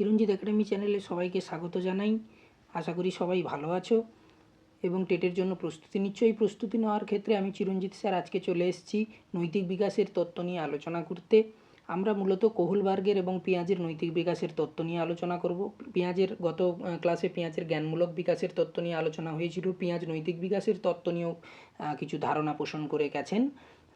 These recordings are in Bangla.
চিরঞ্জিত একাডেমি চ্যানেলে সবাইকে স্বাগত জানাই। আশা করি সবাই ভালো আছো এবং টেটের জন্য প্রস্তুতি নিচ্ছ। এই প্রস্তুতি নেওয়ার ক্ষেত্রে আমি চিরঞ্জিত স্যার আজকে চলে এসেছি নৈতিক বিকাশের তত্ত্ব নিয়ে আলোচনা করতে। আমরা মূলত কোহুলবার্গের এবং পেঁয়াজের নৈতিক বিকাশের তত্ত্ব নিয়ে আলোচনা করব। পেঁয়াজের গত ক্লাসে পেঁয়াজের জ্ঞানমূলক বিকাশের তত্ত্ব নিয়ে আলোচনা হয়েছিল। পেঁয়াজ নৈতিক বিকাশের তত্ত্ব নিয়েও কিছু ধারণা পোষণ করে গেছেন।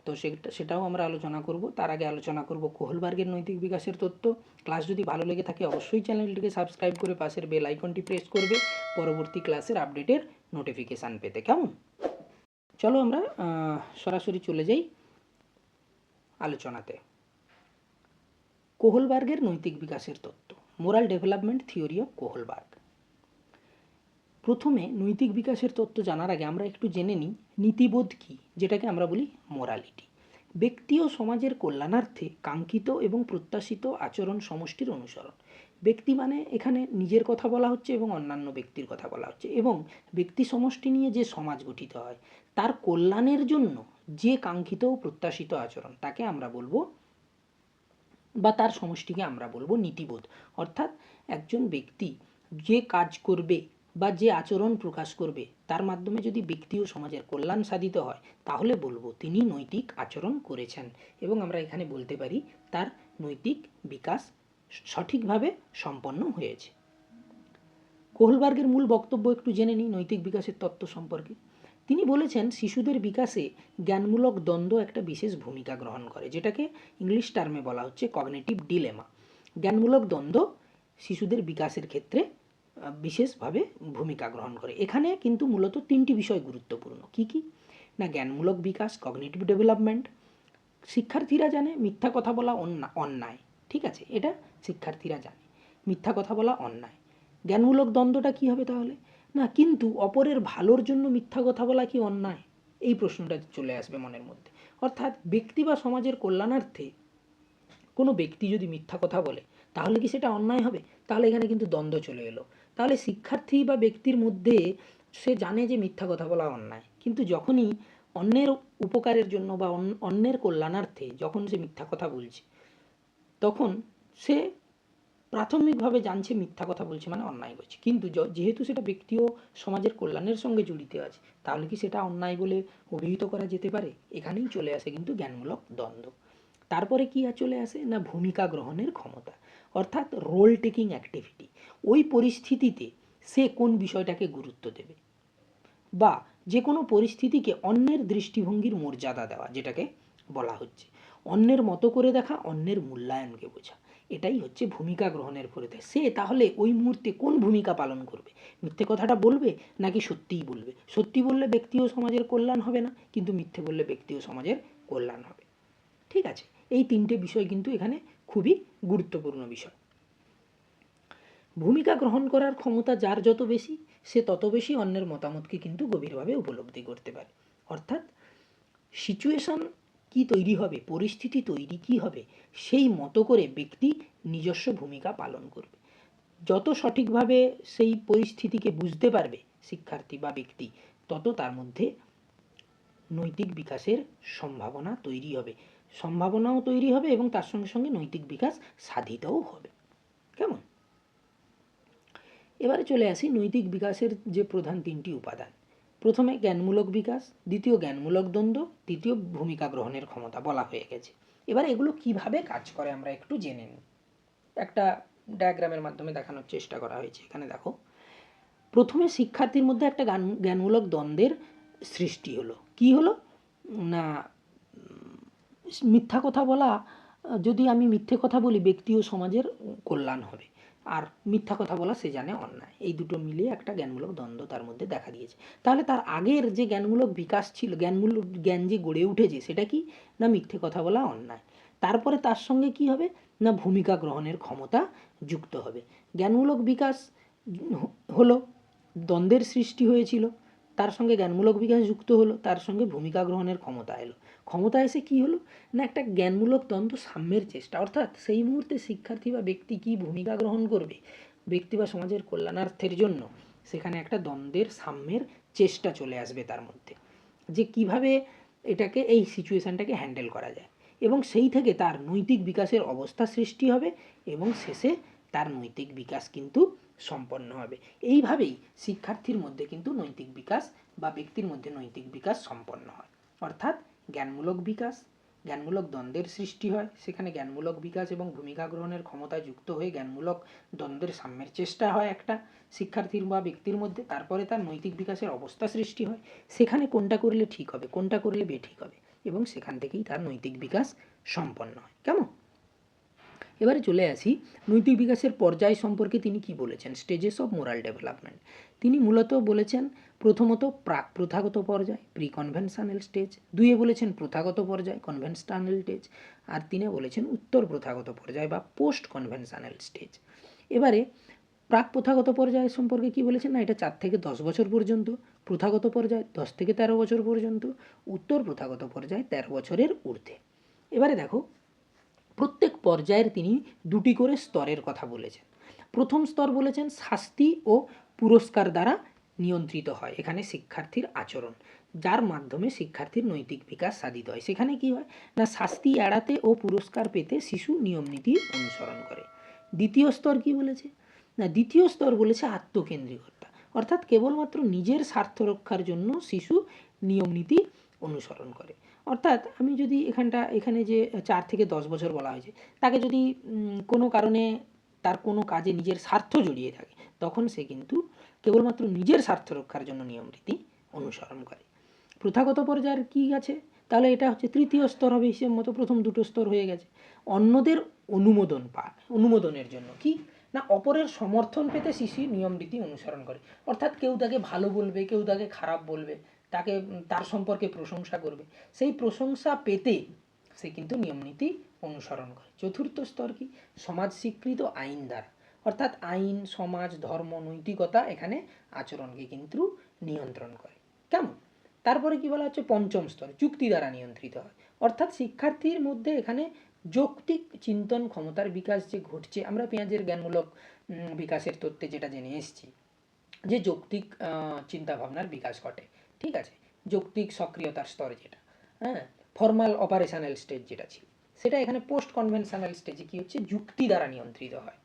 তো সেটা, সেটাও আমরা আলোচনা করব। তার আগে আলোচনা করব কোহলবার্গের নৈতিক বিকাশের তত্ত্ব। ক্লাস যদি ভালো লেগে থাকে অবশ্যই চ্যানেলটিকে সাবস্ক্রাইব করে পাশের বেল আইকনটি প্রেস করবে। পরবর্তী ক্লাসের আপডেটের নোটিফিকেশান পেতে। কেমন? চলো আমরা সরাসরি চলে যাই আলোচনাতে। কোহলবার্গের নৈতিক বিকাশের তত্ত্ব, moral development theory of Kohlberg. প্রথমে নৈতিক বিকাশের তত্ত্ব জানার আগে আমরা একটু জেনে নিই, নীতিবোধ কী, যেটাকে আমরা বলি মোরালিটি ব্যক্তি ও সমাজের কল্যাণার্থে কাঙ্ক্ষিত এবং প্রত্যাশিত আচরণ সমষ্টির অনুসরণ। ব্যক্তি মানে এখানে নিজের কথা বলা হচ্ছে এবং অন্যান্য ব্যক্তির কথা বলা হচ্ছে এবং ব্যক্তি সমষ্টি নিয়ে যে সমাজ গঠিত হয়, তার কল্যাণের জন্য যে কাঙ্ক্ষিত ও প্রত্যাশিত আচরণ, তাকে আমরা বলব বা তার সমষ্টিকে আমরা বলব নীতিবোধ। অর্থাৎ একজন ব্যক্তি যে কাজ করবে বা যে আচরণ প্রকাশ করবে, তার মাধ্যমে যদি ব্যক্তি ও সমাজের কল্যাণ সাধিত হয়, তাহলে বলব তিনি নৈতিক আচরণ করেছেন এবং আমরা এখানে বলতে পারি তার নৈতিক বিকাশ সঠিকভাবে সম্পন্ন হয়েছে। কোহলবার্গের মূল বক্তব্য একটু জেনে নিই নৈতিক বিকাশের তত্ত্ব সম্পর্কে। তিনি বলেছেন, শিশুদের বিকাশে জ্ঞানমূলক দ্বন্দ্ব একটা বিশেষ ভূমিকা গ্রহণ করে, যেটাকে ইংলিশ টার্মে বলা হচ্ছে কগনেটিভ ডিলেমা। জ্ঞানমূলক দ্বন্দ্ব শিশুদের বিকাশের ক্ষেত্রে বিশেষভাবে ভূমিকা গ্রহণ করে। এখানে কিন্তু মূলত তিনটি বিষয় গুরুত্বপূর্ণ। কি কি? না, জ্ঞানমূলক বিকাশ, কগনেটিভ ডেভেলপমেন্ট। শিক্ষার্থীরা জানে, মিথ্যা কথা বলা অন্যায়। ঠিক আছে? এটা শিক্ষার্থীরা জানে। মিথ্যা কথা বলা অন্যায়। জ্ঞানমূলক দ্বন্দ্বটা কি হবে তাহলে? না, কিন্তু অপরের ভালোর জন্য মিথ্যা কথা বলা কি অন্যায়? এই প্রশ্নটা চলে আসবে মনের মধ্যে। অর্থাৎ ব্যক্তি বা সমাজের কল্যাণার্থে কোনো ব্যক্তি যদি মিথ্যা কথা বলে, তাহলে কি সেটা অন্যায় হবে? তাহলে এখানে কিন্তু দ্বন্দ্ব চলে এলো। তাহলে শিক্ষার্থী বা ব্যক্তির মধ্যে সে জানে যে মিথ্যা কথা বলা অন্যায়। কিন্তু যখনই অন্যের উপকারের জন্য বা অন্য- অন্যের কল্যাণার্থে যখন সে মিথ্যা কথা বলছে, তখন সে প্রাথমিকভাবে জানছে মিথ্যা কথা বলছে মানে অন্যায় করছে কিন্তু যেহেতু সেটা ব্যক্তি ও সমাজের কল্যাণের সঙ্গে জড়িত আছে, তাহলে কি সেটা অন্যায় বলে অভিহিত করা যেতে পারে? এখানেই চলে আসে কিন্তু জ্ঞানমূলক দ্বন্দ্ব। তারপরে কি চলে আসে? না ভূমিকা গ্রহণের ক্ষমতা। অর্থাৎ রোল টেকিং অ্যাক্টিভিটি ওই পরিস্থিতিতে সে কোন বিষয়টাকে গুরুত্ব দেবে? বা যে কোনো পরিস্থিতিকে অন্যের দৃষ্টিভঙ্গির মর্যাদা দেওয়া, যেটাকে বলা হচ্ছে। অন্যের মতো করে দেখা, অন্যের মূল্যায়নকে বোঝা। এটাই হচ্ছে ভূমিকা গ্রহণের পরিধি। সে তাহলে ওই মুহূর্তে কোন ভূমিকা পালন করবে? মিথ্যে কথাটা বলবে নাকি সত্যিই বলবে? সত্যি বললে ব্যক্তি ও সমাজের কল্যাণ হবে না, কিন্তু মিথ্যে বললে ব্যক্তি ও সমাজের কল্যাণ হবে। ঠিক আছে? এই তিনটে বিষয় কিন্তু এখানে খুবই গুরুত্বপূর্ণ বিষয়। ভূমিকা গ্রহণ করার ক্ষমতা যার যত বেশি, সে তত বেশি অন্যের মতামতকে কিন্তু গভীরভাবে উপলব্ধি করতে পারে। অর্থাৎ সিচুয়েশন কি তৈরি হবে, পরিস্থিতি তৈরি কি হবে, সেই মতো করে ব্যক্তি নিজস্ব ভূমিকা পালন করবে। যত সঠিকভাবে সেই পরিস্থিতিকে বুঝতে পারবে শিক্ষার্থী বা ব্যক্তি, তত তার মধ্যে নৈতিক বিকাশের সম্ভাবনা তৈরি হবে। সম্ভাবনাও তৈরি হবে এবং তার সঙ্গে সঙ্গে নৈতিক বিকাশ সাধিতও হবে। কেমন? এবারে চলে আসি নৈতিক বিকাশের যে প্রধান তিনটি উপাদান। প্রথমে জ্ঞানমূলক বিকাশ, দ্বিতীয় জ্ঞানমূলক দ্বন্দ্ব, তৃতীয় ভূমিকা গ্রহণের ক্ষমতা বলা হয়ে গেছে। এবার এগুলো কীভাবে কাজ করে আমরা একটু জেনে নিই। একটা ডায়াগ্রামের মাধ্যমে দেখানোর চেষ্টা করা হয়েছে। এখানে দেখো, প্রথমে শিক্ষার্থীর মধ্যে একটা জ্ঞান, জ্ঞানমূলক দ্বন্দ্বের সৃষ্টি হলো। কি হলো? না মিথ্যা কথা বলা যদি আমি মিথ্যে কথা বলি ব্যক্তি ও সমাজের কল্যাণ হবে। আর মিথ্যা কথা বলা, সে জানে অন্যায়। এই দুটো মিলিয়ে একটা জ্ঞানমূলক দ্বন্দ্ব তার মধ্যে দেখা দিয়েছে। তাহলে তার আগের যে জ্ঞানমূলক বিকাশ ছিল, জ্ঞানমূলক জ্ঞান যে গড়ে উঠেছে, সেটা কি? না মিথ্যে কথা বলা, অন্যায়। তারপরে তার সঙ্গে কি হবে? না ভূমিকা গ্রহণের ক্ষমতা যুক্ত হবে। জ্ঞানমূলক বিকাশ হলো, দ্বন্দ্বের সৃষ্টি হয়েছিল। তার সঙ্গে জ্ঞানমূলক বিকাশ যুক্ত হলো, তার সঙ্গে ভূমিকা গ্রহণের ক্ষমতা এলো। ক্ষমতা এসে কি হলো? না, একটা জ্ঞানমূলক দ্বন্দ্ব সাম্যের চেষ্টা। অর্থাৎ সেই মুহূর্তে শিক্ষার্থী বা ব্যক্তি কী ভূমিকা গ্রহণ করবে? ব্যক্তি বা সমাজের কল্যাণার্থের জন্য সেখানে একটা দ্বন্দ্বের সাম্যের চেষ্টা চলে আসবে তার মধ্যে। যে কীভাবে এটাকে, এই সিচুয়েশানটাকে হ্যান্ডেল করা যায়। এবং সেই থেকে তার নৈতিক বিকাশের অবস্থা সৃষ্টি হবে এবং শেষে তার নৈতিক বিকাশ কিন্তু সম্পন্ন হবে। এইভাবেই শিক্ষার্থীর মধ্যে কিন্তু নৈতিক বিকাশ বা ব্যক্তির মধ্যে নৈতিক বিকাশ সম্পন্ন হয়। অর্থাৎ জ্ঞানমূলক বিকাশ, জ্ঞানমূলক দ্বন্দ্বের সৃষ্টি হয়। সেখানে জ্ঞানমূলক বিকাশ এবং ভূমিকা গ্রহণের ক্ষমতা যুক্ত হয়ে জ্ঞানমূলক দ্বন্দ্বের সাম্যের চেষ্টা হয় একটা শিক্ষার্থীর বা ব্যক্তির মধ্যে। তারপরে তার নৈতিক বিকাশের অবস্থা সৃষ্টি হয়। সেখানে কোনটা করলে ঠিক হবে, কোনটা করলে বেঠিক হবে এবং সেখান থেকেই তার নৈতিক বিকাশ সম্পন্ন হয়। কেমন? এবারে চলে আসি নৈতিক বিকাশের পর্যায় সম্পর্কে তিনি কি বলেছেন? স্টেজেস অফ মোরাল ডেভেলপমেন্ট তিনি মূলত বলেছেন, প্রথমত প্রাক প্রথাগত পর্যায় প্রি কনভেনশনাল স্টেজ দুইয়ে বলেছেন প্রথাগত পর্যায় কনভেনশনাল স্টেজ আর তিনে বলেছেন উত্তর প্রথাগত পর্যায় বা পোস্ট কনভেনশনাল স্টেজ এবারে প্রাক প্রথাগত পর্যায় সম্পর্কে কি বলেছেন? না, এটা চার থেকে দশ বছর পর্যন্ত, প্রথাগত পর্যায় দশ থেকে তেরো বছর পর্যন্ত, উত্তর প্রথাগত পর্যায় তেরো বছরের ঊর্ধ্বে। এবারে দেখো প্রত্যেক পর্যায়ের তিনি দুটি করে স্তরের কথা বলেছেন। প্রথম স্তর বলেছেন শাস্তি ও পুরস্কার দ্বারা নিয়ন্ত্রিত হয়, এখানে শিক্ষার্থীর আচরণ। যার মাধ্যমে শিক্ষার্থীর নৈতিক বিকাশ সাধিত হয়। সেখানে কি হয়? না, শাস্তি এড়াতে ও পুরস্কার পেতে শিশু নিয়মনীতি অনুসরণ করে। দ্বিতীয় স্তর কি বলেছে? না, দ্বিতীয় স্তর বলেছে আত্মকেন্দ্রিকতা। অর্থাৎ কেবলমাত্র নিজের স্বার্থ রক্ষার জন্য শিশু নিয়মনীতি অনুসরণ করে। অর্থাৎ আমি যদি এখানটা, এখানে যে চার থেকে দশ বছর বলা হয়েছে, তাকে যদি কোনো কারণে তার কোনো কাজে নিজের স্বার্থ জড়িয়ে থাকে, তখন সে কিন্তু কেবলমাত্র নিজের স্বার্থ রক্ষার জন্য নিয়ম রীতি অনুসরণ করে। প্রথাগত পর্যায়ের কি আছে? তাহলে এটা হচ্ছে তৃতীয় স্তর হবে, হিসেব মতো প্রথম দুটো স্তর হয়ে গেছে। অন্যদের অনুমোদন পায় অনুমোদনের জন্য কি? না, অপরের সমর্থন পেতে শিশু নিয়মরীতি অনুসরণ করে। অর্থাৎ কেউ তাকে ভালো বলবে, কেউ তাকে খারাপ বলবে তাকে তার সম্পর্কে প্রশংসা করবে। সেই প্রশংসা পেতে সে কিন্তু নিয়মনীতি অনুসরণ করে। চতুর্থ স্তর কি? সমাজ স্বীকৃত আইন দ্বারা। অর্থাৎ আইন, সমাজ, ধর্ম, নৈতিকতা এখানে আচরণকে কিন্তু নিয়ন্ত্রণ করে। কেমন? তারপরে কি বলা হচ্ছে? পঞ্চম স্তর, চুক্তি দ্বারা নিয়ন্ত্রিত হয়। অর্থাৎ শিক্ষার্থীর মধ্যে এখানে যৌক্তিক চিন্তন ক্ষমতার বিকাশ যে ঘটছে, আমরা পেঁয়াজের জ্ঞানমূলক বিকাশের তত্ত্বে যেটা জেনে এসেছি, যে যৌক্তিক চিন্তা ভাবনার বিকাশ ঘটে। ঠিক আছে? যৌক্তিক সক্রিয়তার স্তর যেটা হ্যাঁ? ফর্মাল অপারেশনাল স্টেজ যেটা ছিল। সেটা এখানে পোস্ট কনভেনশনাল স্টেজে কি হচ্ছে? যুক্তি দ্বারা নিয়ন্ত্রিত হয়।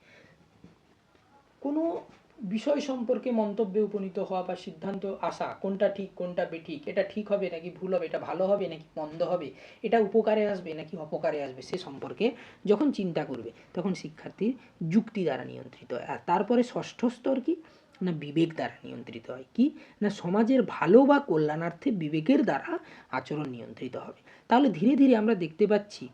কোনো বিষয় সম্পর্কে মন্তব্যে উপনীত হওয়া বা সিদ্ধান্ত আসা, কোনটা ঠিক, কোনটা বেঠিক, এটা ঠিক হবে নাকি ভুল হবে, এটা ভালো হবে নাকি মন্দ হবে, এটা উপকারে আসবে নাকি অপকারে আসবে, সে সম্পর্কে যখন চিন্তা করবে, তখন শিক্ষার্থীর যুক্তি দ্বারা নিয়ন্ত্রিত আর তারপরে ষষ্ঠ স্তর কি? না বিবেক দ্বারা নিয়ন্ত্রিত হয়? কি? না সমাজের ভালো বা কল্যাণার্থে বিবেকের দ্বারা আচরণ নিয়ন্ত্রিত হবে? তাহলে ধীরে ধীরে আমরা দেখতে পাচ্ছি,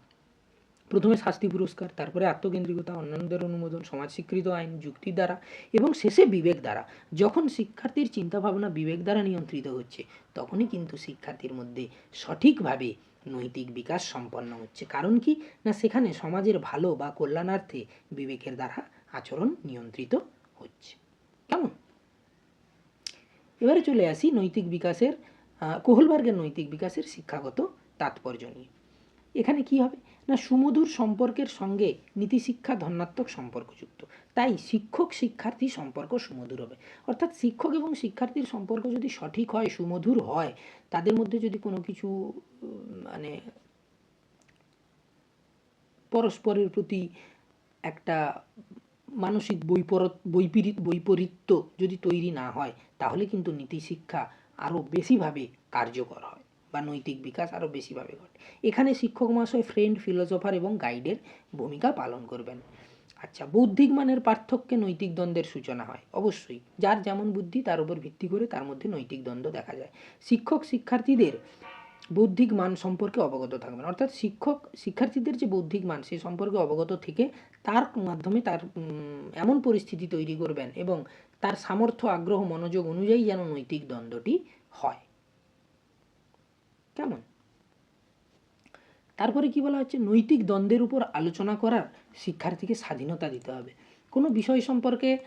প্রথমে শাস্তি পুরস্কার, তারপরে আত্মকেন্দ্রিকতা, অন্যান্যদের অনুমোদন সমাজ স্বীকৃত আইন, যুক্তি দ্বারা এবং শেষে বিবেক দ্বারা। যখন শিক্ষার্থীর চিন্তাভাবনা বিবেক দ্বারা নিয়ন্ত্রিত হচ্ছে, তখনই কিন্তু শিক্ষার্থীর মধ্যে সঠিকভাবে নৈতিক বিকাশ সম্পন্ন হচ্ছে। কারণ কি? না সেখানে সমাজের ভালো বা কল্যাণার্থে বিবেকের দ্বারা আচরণ নিয়ন্ত্রিত হচ্ছে। কেমন? এবারে চলে আসি নৈতিক বিকাশের কোহলবার্গের নৈতিক বিকাশের শিক্ষাগত তাৎপর্য নিয়ে। এখানে কি হবে? না, সুমধুর সম্পর্কের সঙ্গে নীতিশিক্ষা ধনাত্মক সম্পর্কযুক্ত তাই শিক্ষক শিক্ষার্থী সম্পর্ক সুমধুর হবে। অর্থাৎ শিক্ষক এবং শিক্ষার্থীর সম্পর্ক যদি সঠিক হয়, সুমধুর হয়, তাদের মধ্যে যদি কোনো কিছু মানে পরস্পরের প্রতি একটা মানসিক বৈপরত, বৈপরীত, বৈপরীত্য যদি তৈরি না হয়, তাহলে কিন্তু নীতিশিক্ষা আরও বেশিভাবে কার্যকর হয় বা নৈতিক বিকাশ আরও বেশিভাবে ঘটে। এখানে শিক্ষক মহাশয় ফ্রেন্ড, ফিলোসফার এবং গাইডের ভূমিকা পালন করবেন। আচ্ছা বৌদ্ধিক মানের পার্থক্যে নৈতিক দ্বন্দ্বের সূচনা হয়, অবশ্যই। যার যেমন বুদ্ধি, তার উপর ভিত্তি করে তার মধ্যে নৈতিক দ্বন্দ্ব দেখা যায়। শিক্ষক শিক্ষার্থীদের বৌদ্ধিক মান সম্পর্কে অবগত থাকবেন। অর্থাৎ শিক্ষক, শিক্ষার্থীদের যে বৌদ্ধিক মান সে সম্পর্কে অবগত থেকে তার মাধ্যমে তার এমন পরিস্থিতি তৈরি করবেন এবং তার সামর্থ্য, আগ্রহ, মনোযোগ অনুযায়ী যেন নৈতিক দ্বন্দ্বটি হয়। কেমন? তারপরে কি বলা হচ্ছে? নৈতিক দ্বন্দ্বের উপর আলোচনা করার শিক্ষার্থীকে স্বাধীনতা দিতে হবে। কোনো বিষয় সম্পর্কে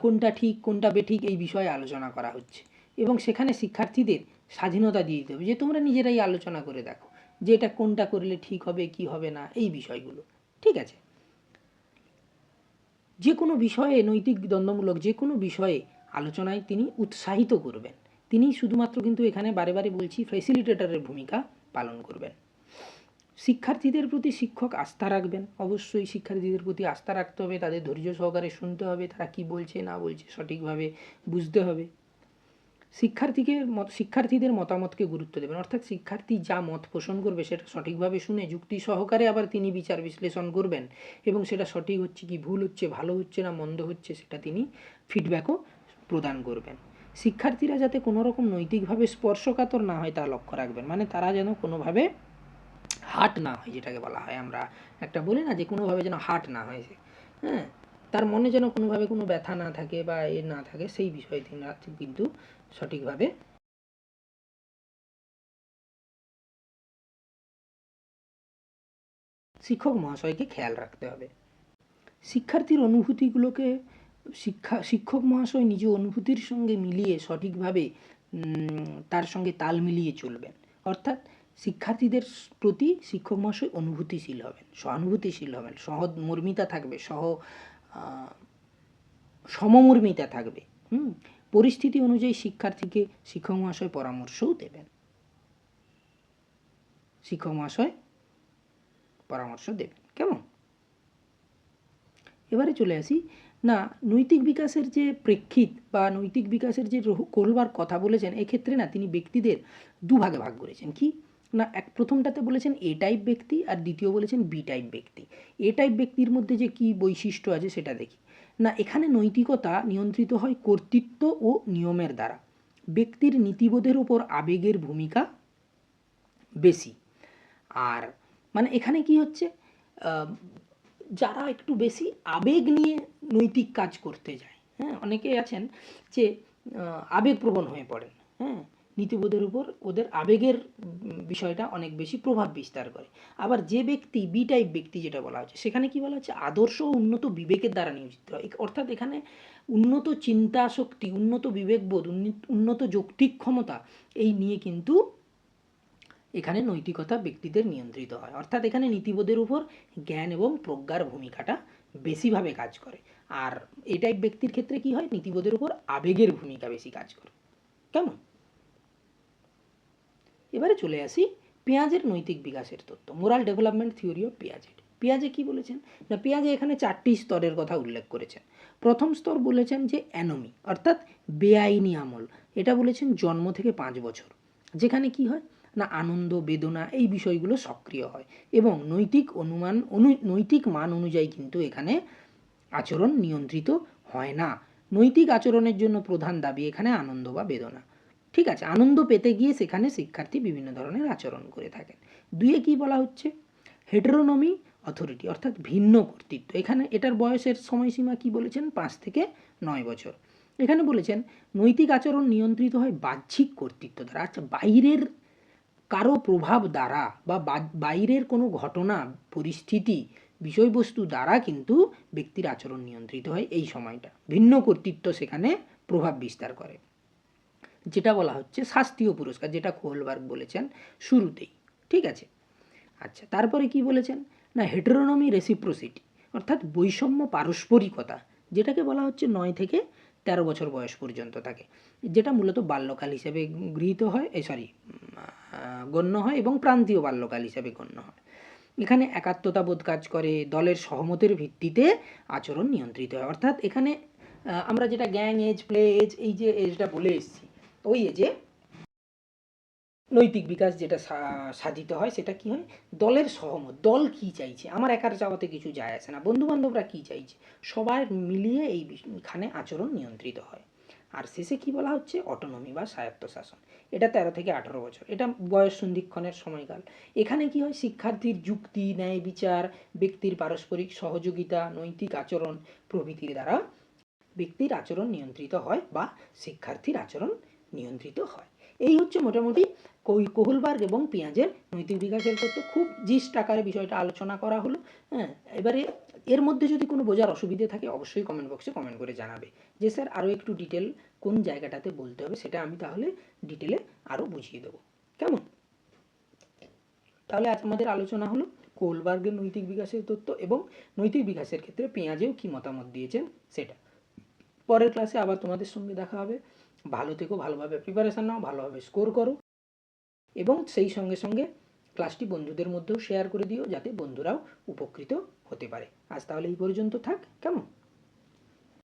কোনটা ঠিক, কোনটা বেঠিক এই বিষয়ে আলোচনা করা হচ্ছে। এবং সেখানে শিক্ষার্থীদের স্বাধীনতা দিয়ে দিতে হবে, যে তোমরা নিজেরাই আলোচনা করে দেখো যে এটা কোনটা করলে ঠিক হবে, কি হবে না, এই বিষয়গুলো, ঠিক আছে? যে কোনো বিষয়ে নৈতিক দ্বন্দ্বমূলক যে কোনো বিষয়ে আলোচনায় তিনি উৎসাহিত করবেন। তিনি শুধুমাত্র কিন্তু এখানে বারে বারে বলছি ফ্যাসিলিটেটরের ভূমিকা পালন করবেন। শিক্ষার্থীদের প্রতি শিক্ষক আস্থা রাখবেন, অবশ্যই শিক্ষার্থীদের প্রতি আস্থা রাখতে হবে, তাদের ধৈর্য সহকারে শুনতে হবে, তারা কি বলছে, না বলছে সঠিকভাবে বুঝতে হবে। শিক্ষার্থীকে মত, শিক্ষার্থীদের মতামতকে গুরুত্ব দেবেন। অর্থাৎ শিক্ষার্থী যা মত পোষণ করবে সেটা সঠিকভাবে শুনে যুক্তি সহকারে আবার তিনি বিচার বিশ্লেষণ করবেন এবং সেটা সঠিক হচ্ছে কি, ভুল হচ্ছে, ভালো হচ্ছে না, মন্দ হচ্ছে সেটা তিনি ফিডব্যাকও প্রদান করবেন। শিক্ষার্থীরা যাতে কোনো রকম নৈতিকভাবে স্পর্শকাতর না হয় তা লক্ষ্য রাখবেন। মানে তারা যেন কোনোভাবে হাট না হয়, যেটাকে বলা হয় আমরা একটা বলি না যে কোনোভাবে যেন হাট না হয় হ্যাঁ? তার মনে যেন কোনোভাবে কোনো ব্যথা না থাকে বা এ না থাকে, সেই বিষয়ে তিনি কিন্তু সঠিকভাবে। শিক্ষক মহাশয়কে খেয়াল রাখতে হবে। শিক্ষার্থীর অনুভূতিগুলোকে, শিক্ষা, শিক্ষক মহাশয় নিজ অনুভূতির সঙ্গে মিলিয়ে সঠিকভাবে তার সঙ্গে তাল মিলিয়ে চলবেন। অর্থাৎ শিক্ষার্থীদের প্রতি শিক্ষক মহাশয় অনুভূতিশীল হবেন, সহানুভূতিশীল হবেন, সহমর্মিতা থাকবে, সহ সমমর্মিতা থাকবে, হুম? পরিস্থিতি অনুযায়ী শিক্ষার্থীকে শিক্ষক মহাশয় পরামর্শও দেবেন। শিক্ষক মহাশয় পরামর্শ দেবেন। কেমন? এবারে চলে আসি। না, নৈতিক বিকাশের যে প্রেক্ষিত বা নৈতিক বিকাশের যে করবার কথা বলেছেন, এক্ষেত্রে না তিনি ব্যক্তিদের দুভাগে ভাগ করেছেন। কি? না, এক প্রথমটাতে বলেছেন এ টাইপ ব্যক্তি আর দ্বিতীয় বলেছেন বি টাইপ ব্যক্তি। এ টাইপ ব্যক্তির মধ্যে যে কি বৈশিষ্ট্য আছে সেটা দেখি। না, এখানে নৈতিকতা নিয়ন্ত্রিত হয় কর্তৃত্ব ও নিয়মের দ্বারা। ব্যক্তির নীতিবোধের ওপর আবেগের ভূমিকা বেশি। আর মানে এখানে কি হচ্ছে? যারা একটু বেশি আবেগ নিয়ে নৈতিক কাজ করতে যায় হ্যাঁ অনেকে আছেন যে আবেগপ্রবণ হয়ে পড়েন হ্যাঁ নীতিবোধের উপর ওদের আবেগের বিষয়টা অনেক বেশি প্রভাব বিস্তার করে। আবার যে ব্যক্তি বি টাইপ ব্যক্তি যেটা বলা হচ্ছে, সেখানে কি বলা হচ্ছে? আদর্শ উন্নত বিবেকের দ্বারা নিয়োজিত। হয় অর্থাৎ এখানে উন্নত চিন্তা শক্তি, উন্নত বিবেকবোধ উন্নত যৌক্তিক ক্ষমতা, এই নিয়ে কিন্তু এখানে নৈতিকতা ব্যক্তিদের নিয়ন্ত্রিত হয়। অর্থাৎ এখানে নীতিবোধের উপর জ্ঞান এবং প্রজ্ঞার ভূমিকাটা বেশিভাবে কাজ করে। আর এই টাইপ ব্যক্তির ক্ষেত্রে কি হয়? নীতিবোধের উপর আবেগের ভূমিকা বেশি কাজ করে। কেমন? এবারে চলে আসি পেঁয়াজের নৈতিক বিকাশের তত্ত্ব, মোরাল ডেভেলপমেন্ট থিওরি অফ পেঁয়াজের। পেঁয়াজে কি বলেছেন? না, পেঁয়াজে এখানে চারটি স্তরের কথা উল্লেখ করেছেন। প্রথম স্তর বলেছেন যে অ্যানমি, অর্থাৎ বেআইনি আমল। এটা বলেছেন জন্ম থেকে পাঁচ বছর, যেখানে কি হয়? না, আনন্দ, বেদনা এই বিষয়গুলো সক্রিয় হয় এবং নৈতিক অনুমান, অনু, নৈতিক মান অনুযায়ী কিন্তু এখানে আচরণ নিয়ন্ত্রিত হয় না। নৈতিক আচরণের জন্য প্রধান দাবি এখানে আনন্দ বা বেদনা। ঠিক আছে, আনন্দ পেতে গিয়ে সেখানে শিক্ষার্থী বিভিন্ন ধরনের আচরণ করে থাকেন। দুইয়ে কি বলা হচ্ছে? হেটেরোনমি অথরিটি অর্থাৎ ভিন্ন কর্তৃত্ব। এখানে এটার বয়সের সময়সীমা কি বলেছেন? পাঁচ থেকে নয় বছর। এখানে বলেছেন, নৈতিক আচরণ নিয়ন্ত্রিত হয় বাহ্যিক কর্তৃত্ব দ্বারা। আচ্ছা বাইরের কারও প্রভাব দ্বারা বা বা- বাইরের কোনো ঘটনা, পরিস্থিতি, বিষয়বস্তু দ্বারা কিন্তু ব্যক্তির আচরণ নিয়ন্ত্রিত হয় এই সময়টা। ভিন্ন কর্তৃত্ব সেখানে প্রভাব বিস্তার করে। যেটা বলা হচ্ছে শাস্ত্রীয় পুরস্কার, যেটা কোহলবার্গ বলেছেন শুরুতেই, ঠিক আছে? আচ্ছা তারপরে কি বলেছেন? না হেটেরোনমি রেসিপ্রোসিটি অর্থাৎ বৈষম্য পারস্পরিকতা, যেটাকে বলা হচ্ছে নয় থেকে তেরো বছর বয়স পর্যন্ত থাকে যেটা মূলত বাল্যকাল হিসেবে গৃহীত হয় এই সরি গণ্য হয় এবং প্রান্তীয় বাল্যকাল হিসেবে গণ্য হয়। এখানে একাত্মতাবোধ কাজ করে, দলের সহমতের ভিত্তিতে আচরণ নিয়ন্ত্রিত হয়। অর্থাৎ এখানে আমরা যেটা গ্যাং এজ প্লে এজ এই যে এজটা বলে এসেছি ওই এজে নৈতিক বিকাশ যেটা সাধিত হয়, সেটা কি হয়? দলের সহমত। দল কি চাইছে? আমার একার চাওয়াতে কিছু যায় আসে না। বন্ধু বান্ধবরা কি চাইছে? সবার মিলিয়ে এই বিষ- আচরণ নিয়ন্ত্রিত হয়। আর শেষে কি বলা হচ্ছে? অটোনমি বা স্বায়ত্তশাসন। এটা তেরো থেকে আঠারো বছর। এটা বয়স সন্ধিক্ষণের সময়কাল। এখানে কি হয়? শিক্ষার্থীর যুক্তি, ন্যায় বিচার, ব্যক্তির পারস্পরিক সহযোগিতা, নৈতিক আচরণ প্রভৃতির দ্বারা ব্যক্তির আচরণ নিয়ন্ত্রিত হয় বা শিক্ষার্থীর আচরণ নিয়ন্ত্রিত হয়। এই হচ্ছে মোটামুটি কই, কোহলবার্গ এবং পেঁয়াজের নৈতিক বিকাশের তত্ত্ব খুব জিস্ট আকারে বিষয়টা আলোচনা করা হলো। হ্যাঁ এবারে এর মধ্যে যদি কোনো বোঝার অসুবিধে থাকে অবশ্যই কমেন্ট বক্সে কমেন্ট করে জানাবে। যে স্যার আরও একটু ডিটেল কোন জায়গাটাতে বলতে হবে সেটা আমি তাহলে ডিটেলে আরও বুঝিয়ে দেবো। কেমন? তাহলে আজ আমাদের আলোচনা হলো কোলবার্গের নৈতিক বিকাশের তত্ত্ব এবং নৈতিক বিকাশের ক্ষেত্রে পেঁয়াজেও কি মতামত দিয়েছেন সেটা। পরের ক্লাসে আবার তোমাদের সঙ্গে দেখা হবে। ভালো থেকো, ভালোভাবে প্রিপারেশান নাও, ভালোভাবে স্কোর করো এবং সেই সঙ্গে সঙ্গে ক্লাসটি বন্ধুদের মধ্যেও শেয়ার করে দিও যাতে বন্ধুরাও উপকৃত হতে পারে। আজ তাহলে এই পর্যন্ত থাক, কেমন?